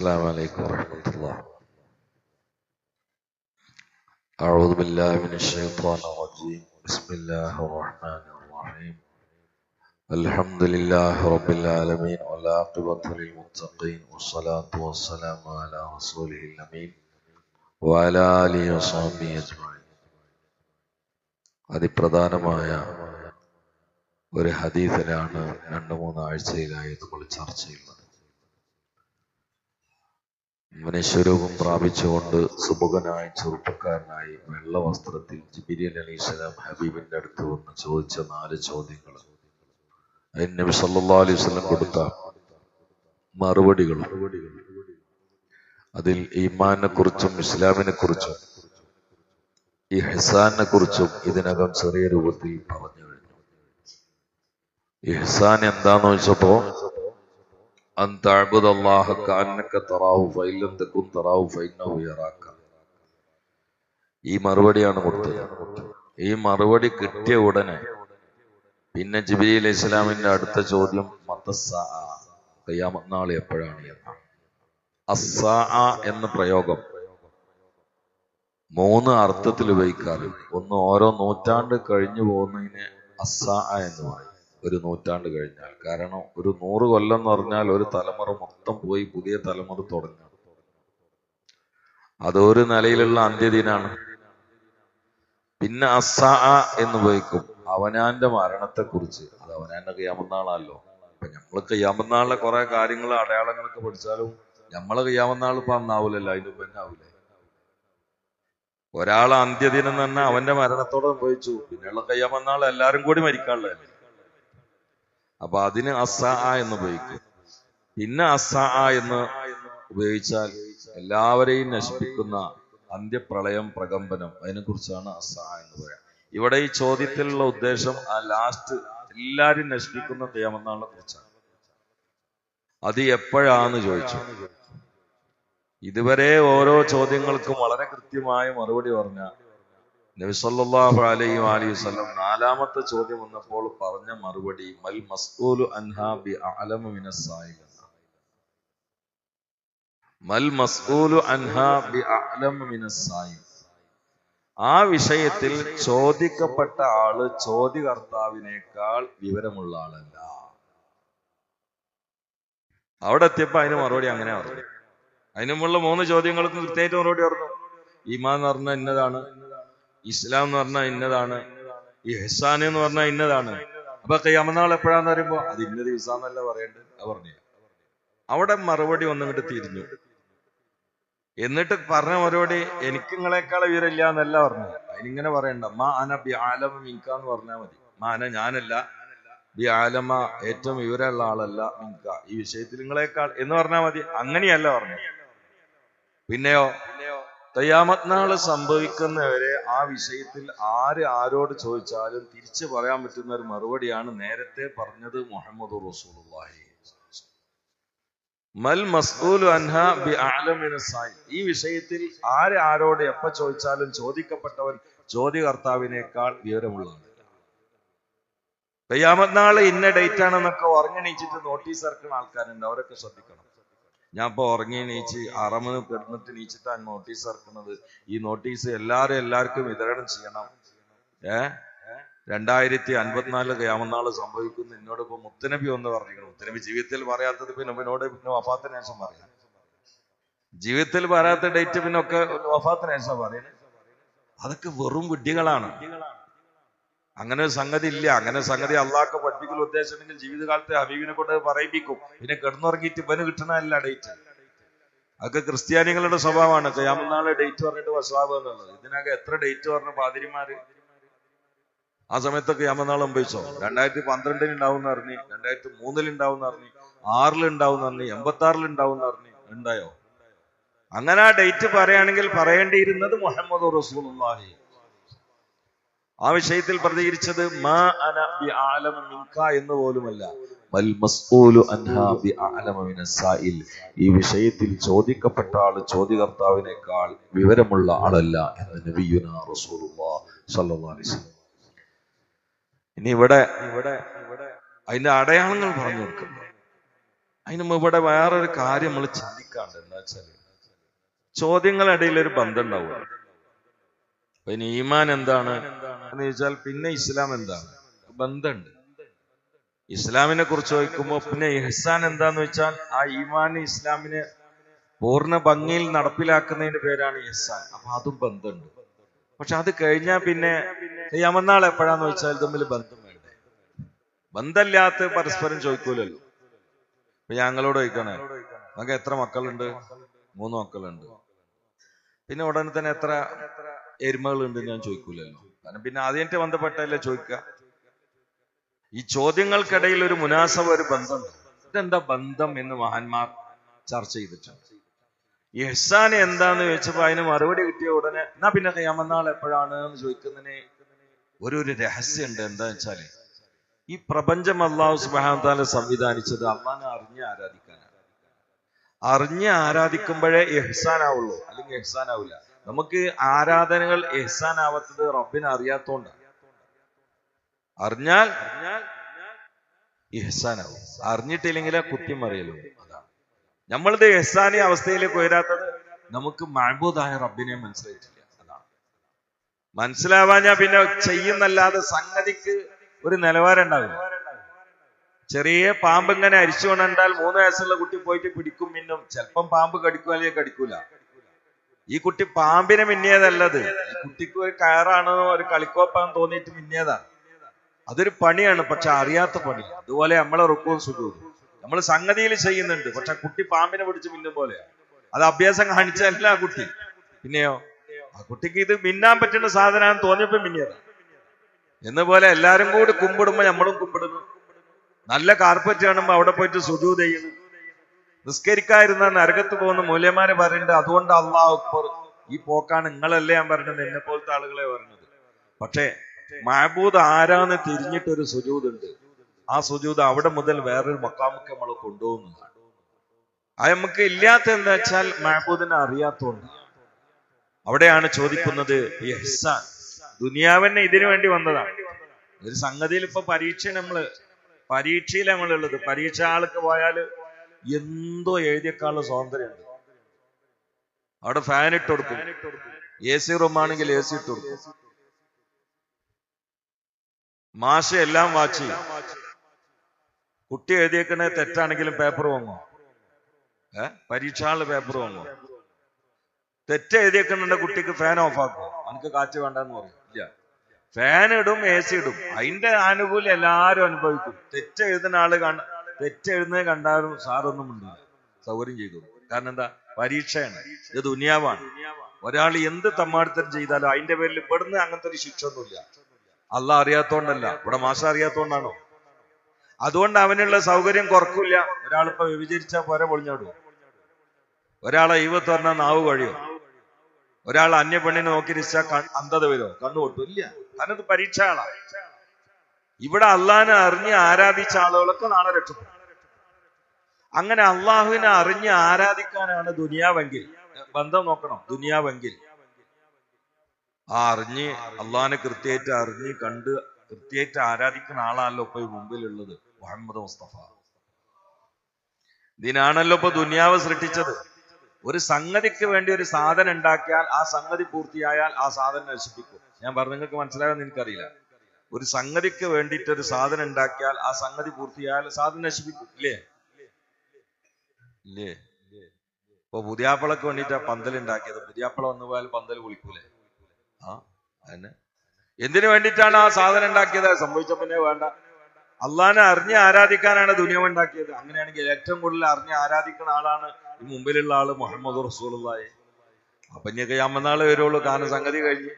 السلام عليكم ورحمة الله أعوذ بالله من الشيطان الرجيم بسم الله الرحمن الرحيم الحمد لله رب العالمين والعاقبة للمتقين والصلاة والسلام على رسوله الأمين وعلى آله وصحبه أجمعين അതിപ്രധാനമായ ഒരു ഹദീസിലാണ് രണ്ട് മൂന്ന് ആഴ്ചയിലായി നമ്മൾ ചർച്ച ചെയ്യുന്നത് മനുഷ്യരൂപം പ്രാപിച്ചുകൊണ്ട് സുമുഖനായി ചെറുപ്പക്കാരനായി വെള്ള വസ്ത്രത്തിൽ ജിബിരിയൻ അലി സ്വലാം ഹബീബിന്റെ അടുത്ത് വന്ന് ചോദിച്ച നാല് ചോദ്യങ്ങൾ അതിന് നബി സല്ലാ അലൈഹി വസല്ലം കൊടുത്ത മറുപടികൾ അതിൽ ഈമാനെ കുറിച്ചും ഇസ്ലാമിനെ കുറിച്ചും ഈ ഹിസാനെ കുറിച്ചും ഇതിനകം ചെറിയ രൂപത്തിൽ പറഞ്ഞു കഴിഞ്ഞു. ഹിസാൻ എന്താന്ന് വെച്ചപ്പോ അൻ الله كأنك تراه فإن لم تكن تراه فإنه يراك. ഈ മറുപടിയാണ് കൊടുത്തത്. ഈ മറുപടി കിട്ടിയ ഉടനെ പിന്നെ ജിബിലി അലൈഹി ഇസ്ലാമിന്റെ അടുത്ത ചോദ്യം നാൾ എപ്പോഴാണ്? എന്നാണ് അസ്സാ എന്ന പ്രയോഗം മൂന്ന് അർത്ഥത്തിൽ ഉപയോഗിക്കാറ്. ഒന്ന് ഓരോ നൂറ്റാണ്ട് കഴിഞ്ഞു പോകുന്നതിന് അസ്സാ എന്ന് പറയും. ഒരു നൂറ്റാണ്ട് കഴിഞ്ഞാൽ. കാരണം ഒരു നൂറ് കൊല്ലം എന്ന് പറഞ്ഞാൽ ഒരു തലമുറ മൊത്തം പോയി പുതിയ തലമുറ തുടങ്ങും അതൊരു നിലയിലുള്ള അന്ത്യദിനാണ്. പിന്നെ അസ എന്ന് ഉപയോഗിക്കും അവനാന്റെ മരണത്തെ കുറിച്ച് അത് അവനാന്റെ കയ്യാമന്നാളാണല്ലോ ഇപ്പൊ നമ്മൾ കയ്യാമന്നാളിലെ കുറെ കാര്യങ്ങൾ അടയാളങ്ങളൊക്കെ പഠിച്ചാലും നമ്മളെ കയ്യാമന്നാൾ ഇപ്പൊ അന്നാവൂലല്ലോ. അതിന് പിന്നെ ആവൂലേ? ഒരാൾ അന്ത്യദിനം തന്നെ അവന്റെ മരണത്തോടെ സംഭവിച്ചു പിന്നെയുള്ള കയ്യാമന്നാൾ എല്ലാരും കൂടി മരിക്കാനുള്ളതല്ലേ? അപ്പൊ അതിന് അസാ എന്ന് ഉപയോഗിക്കും. പിന്നെ അസാ എന്ന് ഉപയോഗിച്ചാൽ എല്ലാവരെയും നശിപ്പിക്കുന്ന അന്ത്യപ്രളയം പ്രകമ്പനം അതിനെ കുറിച്ചാണ് അസ എന്ന് പറയാം ഇവിടെ ഈ ചോദ്യത്തിലുള്ള ഉദ്ദേശം ആ ലാസ്റ്റ് എല്ലാരും നശിപ്പിക്കുന്ന തേമെന്നാളെ കുറിച്ചാണ്. അത് എപ്പോഴാന്ന് ചോദിച്ചു. ഇതുവരെ ഓരോ ചോദ്യങ്ങൾക്കും വളരെ കൃത്യമായ മറുപടി പറഞ്ഞ നബിസല്ലാഹു അലൈഹി അലൈഹി വസല്ലം നാലാമത്തെ ചോദ്യം വന്നപ്പോൾ പറഞ്ഞ മറുപടി മൽ മസ്ഊലു അൻഹാ ബി അഅലമു മിനസ്സായിൽ മൽ മസ്ഊലു അൻഹാ ബി അഅലമു മിനസ്സായിൽ ആ വിഷയത്തിൽ ചോദിക്കപ്പെട്ട ആൾ ചോദ്യകർത്താവിനേക്കാൾ വിവരമുള്ള ആളല്ല. അവിടെ എത്തിയപ്പോ അതിന് മറുപടി അങ്ങനെ പറഞ്ഞു. അതിനുമുള്ള മൂന്ന് ചോദ്യങ്ങൾക്ക് കൃത്യമായിട്ട് മറുപടി പറഞ്ഞു. ഈമാൻ എന്ന് പറഞ്ഞ ഇന്നതാണ്. ഇസ്ലാം എന്ന് പറഞ്ഞാൽ ഇന്നതാണ്. ഈ ഹെസാൻ എന്ന് പറഞ്ഞാൽ ഇന്നതാണ്. അപ്പൊ കയ്യാമനാൾ എപ്പോഴാന്ന് പറയുമ്പോ അത് ഇന്ന ദിവസാന്നല്ല പറയേണ്ടത്. അത് പറഞ്ഞു അവിടെ മറുപടി ഒന്നിങ്ങോട്ട് തിരിഞ്ഞു. എന്നിട്ട് പറഞ്ഞ മറുപടി എനിക്ക് നിങ്ങളെക്കാൾ വിവരമില്ല എന്നല്ല പറഞ്ഞത്. അതിനിങ്ങനെ പറയണ്ട. മാ അന ബി ആലമ മിങ്കാന്ന് പറഞ്ഞാൽ മതി. മാന ഞാനല്ല. ബി ആലമ ഏറ്റവും വിവരമുള്ള ആളല്ല മിങ്ക ഈ വിഷയത്തിൽ നിങ്ങളെക്കാൾ എന്ന് പറഞ്ഞാൽ മതി. അങ്ങനെയല്ല പറഞ്ഞു പിന്നെയോ? തയ്യാമത് നാൾ സംഭവിക്കുന്നവരെ ആ വിഷയത്തിൽ ആര് ആരോട് ചോദിച്ചാലും തിരിച്ചു പറയാൻ പറ്റുന്ന ഒരു മറുപടിയാണ് നേരത്തെ പറഞ്ഞത് മുഹമ്മദ് റസൂലുള്ളാഹി. മൽ മസ്ഊലു അൻഹ ബി അഅലമിന സായി. ഈ വിഷയത്തിൽ ആര് ആരോട് എപ്പ ചോദിച്ചാലും ചോദിക്കപ്പെട്ടവൻ ചോദ്യകർത്താവിനേക്കാൾ വിവരമുള്ളതാണ്. കയ്യാമത് നാൾ ഇന്ന ഡേറ്റ് ആണെന്നൊക്കെ ഉറങ്ങണീച്ചിട്ട് നോട്ടീസ് ഇറക്കുന്ന ആൾക്കാരുണ്ട് അവരൊക്കെ ശ്രദ്ധിക്കണം. ഞാൻ ഇപ്പൊ ഉറങ്ങി നീച്ച് അറമ് കിടന്നിട്ട് എണീച്ചിട്ടാണ് നോട്ടീസ് ഇറക്കുന്നത്. ഈ നോട്ടീസ് എല്ലാരും എല്ലാവർക്കും വിതരണം ചെയ്യണം. ഏ? രണ്ടായിരത്തി അൻപത്തിനാലിൽ കയാമനാൾ സംഭവിക്കുന്നു. എന്നോട് ഇപ്പൊ മുത്തനബി ഒന്ന് പറഞ്ഞു മുത്തനബി ജീവിതത്തിൽ പറയാത്തത് പിന്നെ എന്നോട് പിന്നെ വഫാത്തിന് ശേഷം പറയാം. ജീവിതത്തിൽ പറയാത്ത ഡേറ്റ് പിന്നെ ഒക്കെ വഫാത്തിന് ശേഷം പറയുന്നത് അതൊക്കെ വെറും വിഡ്ഢികളാണ്. അങ്ങനെ ഒരു സംഗതി ഇല്ല. അങ്ങനെ സംഗതി അള്ളാഹ്ക്ക് ഉദ്ദേശം ഉദ്ദേശമുണ്ടെങ്കിൽ ജീവിതകാലത്തെ ഹബീബിനെ കൊണ്ട് പറയിപ്പിക്കും. പിന്നെ കിടന്നുറങ്ങിയിട്ട് ഇവന് കിട്ടണല്ല ഡേറ്റ് അതൊക്കെ ക്രിസ്ത്യാനികളുടെ സ്വഭാവമാണ്. കയാമനാളെ ഡേറ്റ് പറഞ്ഞിട്ട് വസ്വാബ് എന്നുള്ളത്. ഇതിനകം എത്ര ഡേറ്റ് പറഞ്ഞ പാതിരിമാര്? ആ സമയത്തൊക്കെ യമനാൾ സംഭവിച്ചോ? രണ്ടായിരത്തി പന്ത്രണ്ടിന് ഉണ്ടാവും അറിഞ്ഞു രണ്ടായിരത്തി മൂന്നിൽ ഉണ്ടാവും അറിഞ്ഞു ആറിൽ ഉണ്ടാവും അറിഞ്ഞു എൺപത്തി ആറിൽ ഉണ്ടാവും അറിഞ്ഞു ഉണ്ടായോ? അങ്ങനെ ആ ഡേറ്റ് പറയുകയാണെങ്കിൽ പറയേണ്ടിയിരുന്നത് മുഹമ്മദ് റസൂലുള്ളാഹി ആ വിഷയത്തിൽ പ്രതികരിച്ചത് മാ അന ബി എന്ന് പോലുമല്ല. ഈ വിഷയത്തിൽ ചോദിക്കപ്പെട്ട ആൾ ചോദ്യകർത്താവിനേക്കാൾ വിവരമുള്ള ആളല്ല എന്ന് നബിയുന ഇനി ഇവിടെ ഇവിടെ അതിന്റെ അടയാളങ്ങൾ പറഞ്ഞു കൊടുക്കുന്നു. അതിന് ഇവിടെ വേറൊരു കാര്യം നമ്മൾ ചിന്തിക്കാണ്ട് എന്താ വെച്ചാൽ ഇടയിൽ ഒരു ബന്ധം ഉണ്ടാവുക. പിന്നെ ഈമാൻ എന്താണ്? എന്ന് ചോദിച്ചാൽ പിന്നെ ഇസ്ലാം എന്താണ്? ബന്ധമുണ്ട്. ഇസ്ലാമിനെ കുറിച്ച് ചോദിക്കുമ്പോൾ പിന്നെ ഇഹ്സാൻ എന്താന്ന് വെച്ചാൽ ആ ഈമാൻ ഇസ്ലാമിനെ പൂർണ ഭംഗിയിൽ നടപ്പിലാക്കുന്നതിന്റെ പേരാണ് ഇഹ്സാൻ. അപ്പൊ അതും ബന്ധമുണ്ട്. പക്ഷെ അത് കഴിഞ്ഞാൽ പിന്നെ യമന്നാൾ എപ്പോഴാന്ന് വെച്ചാൽ തമ്മിൽ ബന്ധം വേണ്ടേ? ബന്ധമില്ലാത്ത പരസ്പരം ചോദിക്കൂലല്ലോ. ഇപ്പൊ ഞങ്ങളോട് ചോദിക്കണേ നമുക്ക് എത്ര മക്കളുണ്ട്? മൂന്ന് മക്കളുണ്ട്. പിന്നെ ഉടനെ തന്നെ എത്ര എരുമകളുണ്ട് ഞാൻ ചോദിക്കൂലല്ലോ. കാരണം പിന്നെ ആദ്യമായിട്ട് ബന്ധപ്പെട്ടല്ലേ ചോദിക്കുക? ഈ ചോദ്യങ്ങൾക്കിടയിൽ ഒരു മുനാസവ ഒരു ബന്ധമുണ്ട്. ഇതെന്താ ബന്ധം എന്ന് മഹാന്മാർ ചർച്ച ചെയ്തിട്ടുണ്ട്. ഈ ഹെസാൻ എന്താന്ന് ചോദിച്ചപ്പോ അതിന് മറുപടി കിട്ടിയ ഉടനെ എന്നാ പിന്നെ കയ്യാമന്നാൾ എപ്പോഴാണ്? എന്ന് ചോദിക്കുന്നതിന് ഒരു ഒരു രഹസ്യമുണ്ട് എന്താ വെച്ചാൽ ഈ പ്രപഞ്ചം അള്ളാഹു സുബാനെ സംവിധാനിച്ചത് അള്ളാഹിനെ അറിഞ്ഞ് ആരാധിക്കാനാണ്. അറിഞ്ഞ് ആരാധിക്കുമ്പോഴേ എഹ്സാൻ ആവുള്ളൂ അല്ലെങ്കിൽ എഹ്സാൻ ആവില്ല നമുക്ക് ആരാധനകൾ എഹ്സാൻ ആവാത്തത് റബ്ബിനെ അറിയാത്തോണ്ടാണ് അറിഞ്ഞാൽ എഹ്സാനാവും. അറിഞ്ഞിട്ടില്ലെങ്കിൽ ആ അതാണ് നമ്മളുടെ ഇഹ്സാനി അവസ്ഥയിലേക്ക് ഉയരാത്തത് നമുക്ക് മഴബൂതായ റബ്ബിനെ മനസ്സിലായിട്ടില്ല. അതാണ് മനസ്സിലാവാഞ്ഞാ പിന്നെ ചെയ്യുന്നല്ലാതെ സംഗതിക്ക് ഒരു നിലവാരം ഉണ്ടാവില്ല. ചെറിയ പാമ്പ് ഇങ്ങനെ അരിച്ചു കൊണ്ടാൽ മൂന്ന് വയസ്സുള്ള കുട്ടി പോയിട്ട് പിടിക്കും മിന്നും. ചിലപ്പം പാമ്പ് കടിക്കും അല്ലെങ്കിൽ കടിക്കൂല. ഈ കുട്ടി പാമ്പിനെ മിന്നിയതല്ലത്. ഈ കുട്ടിക്ക് ഒരു കയറാണ് ഒരു കളിക്കോപ്പാന്ന് തോന്നിയിട്ട് മിന്നിയതാണ് അതൊരു പണിയാണ് പക്ഷെ അറിയാത്ത പണി. അതുപോലെ നമ്മളെ റുക്കവും സുഖവും. നമ്മൾ സംഗതിയിൽ ചെയ്യുന്നുണ്ട് പക്ഷെ കുട്ടി പാമ്പിനെ പിടിച്ച് മിന്നും പോലെയാ അത് അഭ്യാസം കാണിച്ചല്ല ആ കുട്ടി. പിന്നെയോ? ആ കുട്ടിക്ക് ഇത് മിന്നാൻ പറ്റുന്ന സാധനമാണെന്ന് തോന്നിയപ്പോ മിന്നിയത്. എന്ന പോലെ എല്ലാരും കൂടി കുമ്പിടുമ്പോ നമ്മളും കുമ്പിടുന്നു. നല്ല കാർപ്പറ്റ് കാണുമ്പോ അവിടെ പോയിട്ട് സുജൂ ചെയ്യുന്നു നിസ്കരിക്കാതിരുന്ന നരകത്ത് പോകുന്ന മൂല്യമാരെ പറയുന്നുണ്ട് അതുകൊണ്ട് അള്ളാഹു അക്ബർ ഈ പോക്കാണ് നിങ്ങളല്ലേ ഞാൻ പറഞ്ഞത് എന്നെ പോലത്തെ ആളുകളെ പറഞ്ഞത്. പക്ഷേ മഹബൂദ് ആരാന്ന് തിരിഞ്ഞിട്ടൊരു സുജൂദുണ്ട് ആ സുജൂദ് അവിടെ മുതൽ വേറൊരു മക്കാമുക്ക് നമ്മൾ കൊണ്ടുപോകുന്നതാണ്. അത് നമുക്ക് ഇല്ലാത്ത എന്താ വെച്ചാൽ മഹബൂദിനെ അറിയാത്തോണ്ട്. അവിടെയാണ് ചോദിക്കുന്നത് ഇഹ്സാൻ ദുനിയാവന്നെ ഇതിനു വേണ്ടി വന്നതാണ് ഒരു സംഗതിയിൽ ഇപ്പൊ പരീക്ഷ നമ്മൾ പരീക്ഷയിൽ നമ്മളുള്ളത്. പരീക്ഷ ആൾക്ക് പോയാൽ എന്തോ എഴുതിയേക്കാളുള്ള സ്വാതന്ത്ര്യമുണ്ട്. അവിടെ ഫാൻ ഇട്ട് കൊടുക്കും. എ സി റൂം ആണെങ്കിൽ എ സി ഇട്ട് കൊടുക്കും. മാഷ എല്ലാം വാച്ച് കുട്ടി എഴുതിയേക്കണ തെറ്റാണെങ്കിലും പേപ്പർ വാങ്ങും ഏ? പരീക്ഷാളിൽ പേപ്പർ വാങ്ങും തെറ്റ് എഴുതിയേക്കണ കുട്ടിക്ക് ഫാൻ ഓഫ് ആക്കും എനിക്ക് കാറ്റ് വേണ്ടെന്ന് പറയും. ഇല്ല. ഫാൻ ഇടും എ സി ഇടും. അതിന്റെ ആനുകൂല്യം എല്ലാരും അനുഭവിക്കും. തെറ്റ് എഴുതുന്ന ആൾ കണ്ട തെറ്റ് എഴുതുന്നത് കണ്ടാലും സാറൊന്നും ഉണ്ടാവില്ല സൗകര്യം ചെയ്തു കാരണം എന്താ? പരീക്ഷയാണ്. ഇത് ദുനിയാവാണ്. ഒരാൾ എന്ത് തമ്മാടിത്തരം ചെയ്താലും അതിന്റെ പേരിൽ ഇവിടുന്ന് അങ്ങനത്തെ ഒരു ശിക്ഷ ഒന്നുമില്ല. അല്ല അറിയാത്തോണ്ടല്ല. ഇവിടെ മാഷ അറിയാത്തോണ്ടാണോ? അതുകൊണ്ട് അവനുള്ള സൗകര്യം കുറക്കില്ല. ഒരാളിപ്പോ വ്യഭിചരിച്ചാ പോരെ പൊളിഞ്ഞോടും. ഒരാളെ ഈവത്ത് പറഞ്ഞാൽ നാവ് കഴിയോ. ഒരാൾ അന്യ പെണ്ണിനെ നോക്കി രസിച്ചാൽ അന്ധത വരുമോ കണ്ണു കൊട്ടും ഇല്ല. കാരണം ഇത് പരീക്ഷകളാണ് ഇവിടെ അള്ളാഹിനെ അറിഞ്ഞ് ആരാധിച്ച ആളുകളൊക്കെ നാളെ രക്ഷപ്പെടും. അങ്ങനെ അള്ളാഹുവിനെ അറിഞ്ഞ് ആരാധിക്കാനാണ് ദുനിയാവെങ്കിൽ ബന്ധം നോക്കണം ദുനിയാവെങ്കിൽ. ആ അറിഞ്ഞ് അള്ളാഹിനെ കൃത്യമായിട്ട് അറിഞ്ഞ് കണ്ട് കൃത്യമായിട്ട് ആരാധിക്കുന്ന ആളാണല്ലോ ഇപ്പൊ മുമ്പിലുള്ളത് മുഹമ്മദ് മുസ്തഫ. ഇതിനാണല്ലോ ഇപ്പൊ ദുനിയാവ് സൃഷ്ടിച്ചത്. ഒരു സംഗതിക്ക് വേണ്ടി ഒരു സാധനം ഉണ്ടാക്കിയാൽ ആ സംഗതി പൂർത്തിയായാൽ ആ സാധനം നശിപ്പിക്കും. ഞാൻ പറഞ്ഞു നിങ്ങൾക്ക് മനസ്സിലായെന്ന് എനിക്കറിയില്ല. ഒരു സംഗതിക്ക് വേണ്ടിയിട്ട് ഒരു സാധനം ഉണ്ടാക്കിയാൽ ആ സംഗതി പൂർത്തിയായാൽ സാധനം നശിപ്പിക്കും. ഇല്ലേ? ഇല്ലേ? ഇപ്പൊ പുതിയാപ്പളക്ക് വേണ്ടിയിട്ടാ പന്തൽ ഉണ്ടാക്കിയത്. പുതിയാപ്പള വന്നു പോയാൽ പന്തൽ കുളിക്കൂലേ? ആ അതന്നെ. എന്തിനു വേണ്ടിയിട്ടാണ് ആ സാധനം ഉണ്ടാക്കിയത്? സംഭവിച്ച പിന്നെ വേണ്ട. അള്ളഹാനെ അറിഞ്ഞ് ആരാധിക്കാനാണ് ദുനിയം ഉണ്ടാക്കിയത്? അങ്ങനെയാണെങ്കിൽ ഏറ്റവും കൂടുതൽ അറിഞ്ഞ് ആരാധിക്കുന്ന ആളാണ് ഈ മുമ്പിലുള്ള ആൾ മുഹമ്മദ് റസൂലുള്ളാഹി. അപ്പൊ ഇനി കയ്യാമനാൾ വരുള്ളൂ. കാരണം സംഗതി കഴിഞ്ഞു.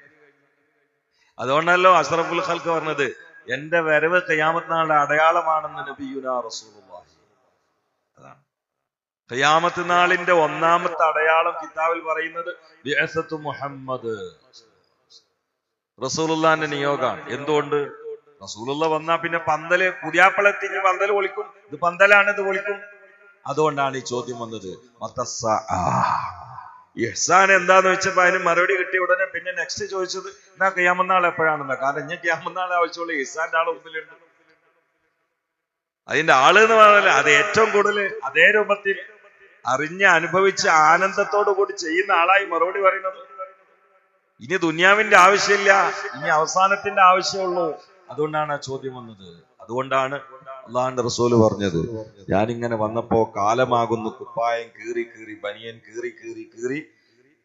അതുകൊണ്ടല്ലോ അഷറഫുൽ ഖൽക്ക് പറഞ്ഞത് എന്റെ വരവ് കയ്യാമത്ത് നാളുടെ അടയാളമാണെന്ന് നബിയുന റസൂലുള്ളാഹി. അതാണ്. കയ്യാമത്ത് നാളിന്റെ ഒന്നാമത്തെ അടയാളം കിതാബിൽ പറയുന്നത് ബിഅസത്തു മുഹമ്മദ്. റസൂലുള്ളാന്റെ നിയോഗമാണ്. എന്തുകൊണ്ട്? റസൂലുള്ള വന്നാ പിന്നെ പന്തൽ പുതിയാപ്പളത്തിഞ്ഞ് പന്തൽ പൊളിക്കും. ഇത് പന്തലാണ് ഇത് പൊളിക്കും. അതുകൊണ്ടാണ് ഈ ചോദ്യം വന്നത്. ഇഹ്സാൻ എന്താന്ന് വെച്ചപ്പോ അതിന് മറുപടി കിട്ടിയ ഉടനെ പിന്നെ നെക്സ്റ്റ് ചോദിച്ചത് എന്നാ ക്യാമന്നാൾ എപ്പോഴാണെന്നാ? കാരണം ഞാൻ ക്യാമന്നാൾ ആവശ്യമുള്ള ഇഹ്സാന്റെ ആൾ ഒന്നിലുണ്ട്. അതിന്റെ ആൾ എന്ന് പറഞ്ഞാൽ അത് ഏറ്റവും കൂടുതൽ അതേ രൂപത്തിൽ അറിഞ്ഞ് അനുഭവിച്ച് ആനന്ദത്തോടു കൂടി ചെയ്യുന്ന ആളായി മറുപടി പറയുന്നത്. ഇനി ദുന്യാവിന്റെ ആവശ്യമില്ല ഇനി അവസാനത്തിന്റെ ആവശ്യമുള്ളൂ. അതുകൊണ്ടാണ് ആ ചോദ്യം വന്നത്. അതുകൊണ്ടാണ് അള്ളാഹാന്റെ റസൂൽ പറഞ്ഞത് ഞാനിങ്ങനെ വന്നപ്പോ കാലമാകുന്നു കുപ്പായം കീറി കീറി ബനിയൻ കീറി കീറി കീറി.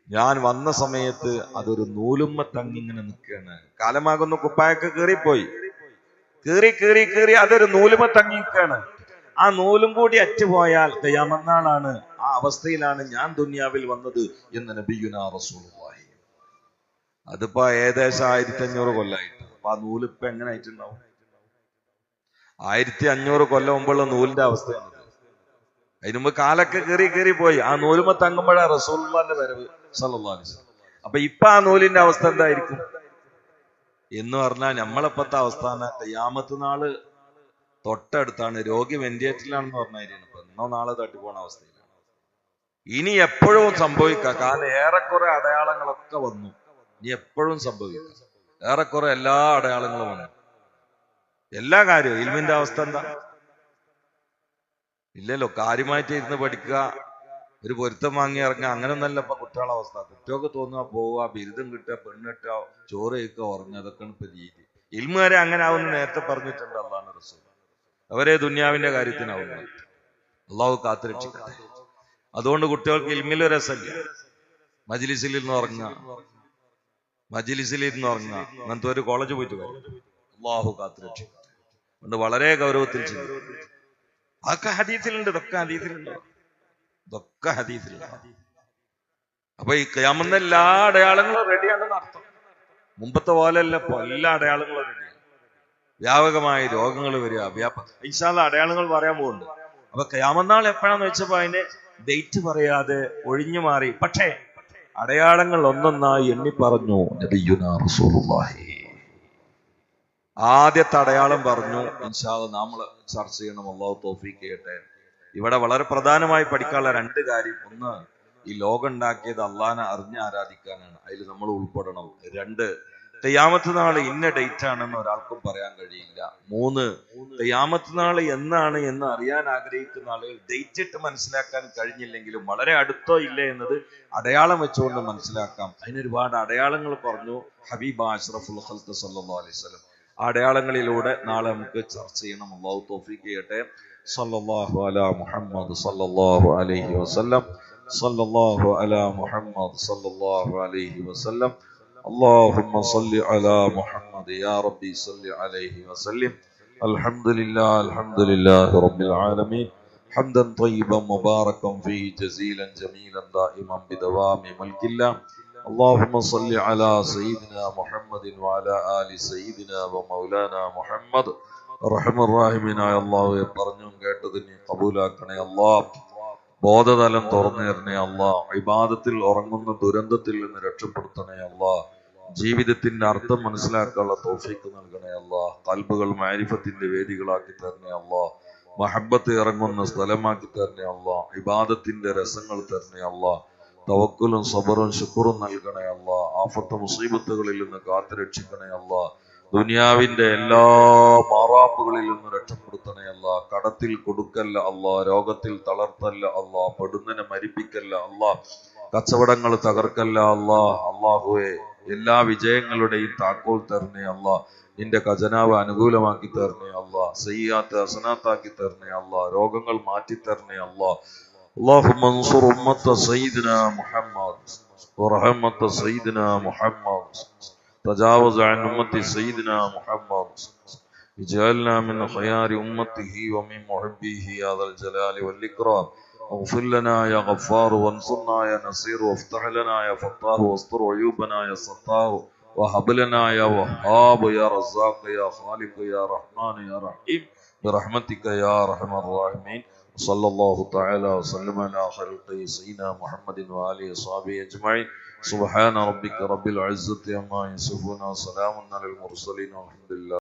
ഞാൻ വന്ന സമയത്ത് അതൊരു നൂലുമ്മ തങ്ങിങ്ങനെ നിൽക്കുകയാണ്. കാലമാകുന്നു കുപ്പായൊക്കെ കീറിപ്പോയി. കീറി കീറി കീറി അതൊരു നൂലുമ്മ തങ്ങി ആ നൂലും കൂടി അറ്റുപോയാൽ കയ്യാമന്നാളാണ് ആ അവസ്ഥയിലാണ് ഞാൻ ദുന്യാവിൽ വന്നത് എന്ന് നബിയുന റസൂലുള്ളാഹി. അതിപ്പോ ഏകദേശം ആയിരത്തി അഞ്ഞൂറ് കൊല്ലായിട്ട്. അപ്പൊ ആ നൂലിപ്പോ എങ്ങനെ ആയിട്ടുണ്ടാവും? ആയിരത്തി അഞ്ഞൂറ് കൊല്ലം മുമ്പുള്ള നൂലിന്റെ അവസ്ഥയാണ് അതിനു മുമ്പ് കാലൊക്കെ കയറി കയറി പോയി. ആ നൂലുമ തങ്ങുമ്പോഴാ റസൂൽമാന്റെ വരവ് വസല്ലം. അപ്പൊ ഇപ്പൊ ആ നൂലിന്റെ അവസ്ഥ എന്തായിരിക്കും? എന്ന് പറഞ്ഞാൽ നമ്മളിപ്പത്തെ അവസ്ഥ തയ്യാമത്ത് നാൾ തൊട്ടടുത്താണ്. രോഗി വെന്റിലേറ്ററിലാണെന്ന് പറഞ്ഞായിരുന്നു ഇപ്പൊ ഇന്നോ നാളെ തട്ടിപ്പോണ അവസ്ഥയിലാണ് ഇനി എപ്പോഴും സംഭവിക്കാം. കാരണം ഏറെക്കുറെ അടയാളങ്ങളൊക്കെ വന്നു. ഇനി എപ്പോഴും സംഭവിക്കാം. ഏറെക്കുറെ എല്ലാ അടയാളങ്ങളും വന്നു. എല്ലാ കാര്യവും. ഇൽമിന്റെ അവസ്ഥ എന്താ? ഇല്ലല്ലോ കാര്യമായിട്ട് ഇരുന്ന് പഠിക്കുക ഒരു പൊരുത്തം വാങ്ങി ഇറങ്ങുക അങ്ങനൊന്നല്ല ഇപ്പൊ കുട്ടികളെ അവസ്ഥ. കുട്ടികൾക്ക് തോന്നുക പോവുക ബിരുദം കിട്ടുക പെണ്ണിട്ടുക ചോറ് കഴിക്കുക ഉറങ്ങുക. അതൊക്കെയാണ് ഇപ്പൊ രീതി. ഇൽമുകാരെ അങ്ങനെ ആവുന്ന നേരത്തെ പറഞ്ഞിട്ടുണ്ട് അള്ളാഹ് റസൂൽ. അവരെ ദുന്യാവിന്റെ കാര്യത്തിനാവുന്നു അള്ളാഹു കാത്തിരക്ഷിക്കട്ടെ അതുകൊണ്ട് കുട്ടികൾക്ക് ഇൽമിൽ രസമില്ല. മജിലിസിൽ ഇരുന്ന് ഉറങ്ങുക. മജിലിസിൽ ഇരുന്ന് ഉറങ്ങുക. അങ്ങനത്തെ ഒരു കോളേജ് പോയിട്ട് വരും. അള്ളാഹു കാത്തുരക്ഷിക്കട്ടെ അതുകൊണ്ട് വളരെ ഗൗരവത്തിൽ ചെയ്യും അതൊക്കെ ഹദീസിലുണ്ട് ഇതൊക്കെ ഹദീസിലുണ്ട്. ഇതൊക്കെ ഹദീസിലുണ്ട്. അപ്പൊ ഈ ക്യാമെന്ന എല്ലാ അടയാളങ്ങളും റെഡിയാണെന്ന് അർത്ഥം. മുമ്പത്തെ പോലെയല്ല ഇപ്പൊ എല്ലാ അടയാളങ്ങളും റെഡിയാണ് വ്യാപകമായ രോഗങ്ങൾ വരിക വ്യാപ ഇൻഷാല്ല അടയാളങ്ങൾ പറയാൻ പോകുന്നുണ്ട് അപ്പൊ ക്യാമന്നാൾ എപ്പോഴാന്ന് വെച്ചപ്പോ അതിന്റെ ഡേറ്റ് പറയാതെ ഒഴിഞ്ഞു മാറി. പക്ഷേ അടയാളങ്ങൾ ഒന്നൊന്നായി എണ്ണി പറഞ്ഞു നബിയുനാ റസൂലുള്ളാഹി. ആദ്യത്തെ അടയാളം പറഞ്ഞു ഇൻഷാദ് നമ്മൾ ചർച്ച ചെയ്യണം അള്ളാഹു തോഫീക്ക് ചെയ്യട്ടെ. ഇവിടെ വളരെ പ്രധാനമായി പഠിക്കാനുള്ള രണ്ട് കാര്യം. ഒന്ന് ഈ ലോകം ഉണ്ടാക്കിയത് അള്ളഹാനെ അറിഞ്ഞ് ആരാധിക്കാനാണ്. അതിൽ നമ്മൾ ഉൾപ്പെടണം. രണ്ട് തെയ്യാമത്ത് നാൾ ഇന്ന ഡേറ്റ് ആണെന്ന് ഒരാൾക്കും പറയാൻ കഴിയില്ല. മൂന്ന് തെയ്യാമത്ത് നാൾ എന്നാണ് എന്ന് അറിയാൻ ആഗ്രഹിക്കുന്ന ആളുകൾ ഡേറ്റ് ഇട്ട് മനസ്സിലാക്കാൻ കഴിഞ്ഞില്ലെങ്കിലും വളരെ അടുത്തോ ഇല്ല എന്നത് അടയാളം വെച്ചുകൊണ്ട് മനസ്സിലാക്കാം. അതിനൊരുപാട് അടയാളങ്ങൾ പറഞ്ഞു. ഹബീബ് അഷ്റഫുൽ സല്ലല്ലാഹു അലൈഹി ആ അടയാളങ്ങളിലൂടെ നാളെ നമുക്ക് ചർച്ച ചെയ്യണം അള്ളാഹു തോഫീക്ക് ചെയ്യട്ടെ സല്ലല്ലാഹു അലാ മുഹമ്മദ് സല്ലല്ലാഹു അലൈഹി വസല്ലം സല്ലല്ലാഹു അലാ മുഹമ്മദ് സല്ലല്ലാഹു അലൈഹി വസല്ലം اللهم صل على محمد يا ربي صل عليه وسلم الحمد لله الحمد لله رب العالمين حمدا طيبا مباركا فيه جزيلا جميلا دائما بدوام ملك الله اللهم صل على سيدنا محمد وعلى آل سيدنا ومولانا محمد റഹ്മ റഹീമിനായ അള്ളാഹുവെ പറഞ്ഞും കേട്ടത് നീ കബൂലാക്കണേ അള്ളാഹ് ബോധതലം തുറന്നു തരണേ അള്ളാഹ് ഇബാദത്തിൽ ഉറങ്ങുന്ന ദുരന്തത്തിൽ നിന്ന് രക്ഷപ്പെടുത്തണേ അള്ളാഹ് ജീവിതത്തിന്റെ അർത്ഥം മനസ്സിലാക്കാനുള്ള തോഫിക്ക് നൽകണേ അള്ളാഹ് കൽബുകൾ മാരിഫത്തിന്റെ വേദികളാക്കി തരണേ അള്ളാഹ് മഹബത്ത് ഇറങ്ങുന്ന സ്ഥലമാക്കി തരണേ അള്ളാഹ് ഇബാദത്തിന്റെ രസങ്ങൾ തരണേ അള്ളാഹ് തവക്കുലും സബറും ശുക്റും നൽകണേ അല്ല. ആഫത്ത് മുസീബത്തുകളിൽ നിന്ന് കാത്തുരക്ഷിക്കണേ അല്ല. ദുനിയാവിന്റെ എല്ലാ മാറാപ്പുകളിൽ നിന്ന് രക്ഷപ്പെടുത്തണേ അല്ല. കടത്തിൽ കൊടുക്കല്ല അല്ല. രോഗത്തിൽ തളർത്തല്ല അല്ല. പെടുന്നനെ മരിപ്പിക്കല്ല അല്ല. കച്ചവടങ്ങൾ തകർക്കല്ല അല്ല. അള്ളാഹുവെ എല്ലാ വിജയങ്ങളുടെയും താക്കോൽ തരണേ അല്ല. നിന്റെ ഖജനാവ് അനുകൂലമാക്കി തരണേ അല്ല. സയ്യാത്ത് അസനാത്താക്കി തരണേ അല്ല. രോഗങ്ങൾ മാറ്റി തരണേ അല്ല. اللهم انصر أمة سيدنا محمد ورحمة سيدنا محمد. تجاوز عن أمة سيدنا محمد. اجعلنا من خيار أمته ومن محبيه يا ذا الجلال والإكرام. اغفر لنا يا غفار وانصرنا يا نصير وافتح لنا يا فتاه واستر عيوبنا يا ستار. وهب لنا يا وهاب يا رزاق يا خالق يا رحمن يا رحيم. برحمتك يا أرحم الراحمين. صلى الله تعالى وسلم على خلق سيدنا محمد وآله وصحبه أجمعين. سبحان ربك رب العزة عما يصفون وسلام على المرسلين والحمد لله.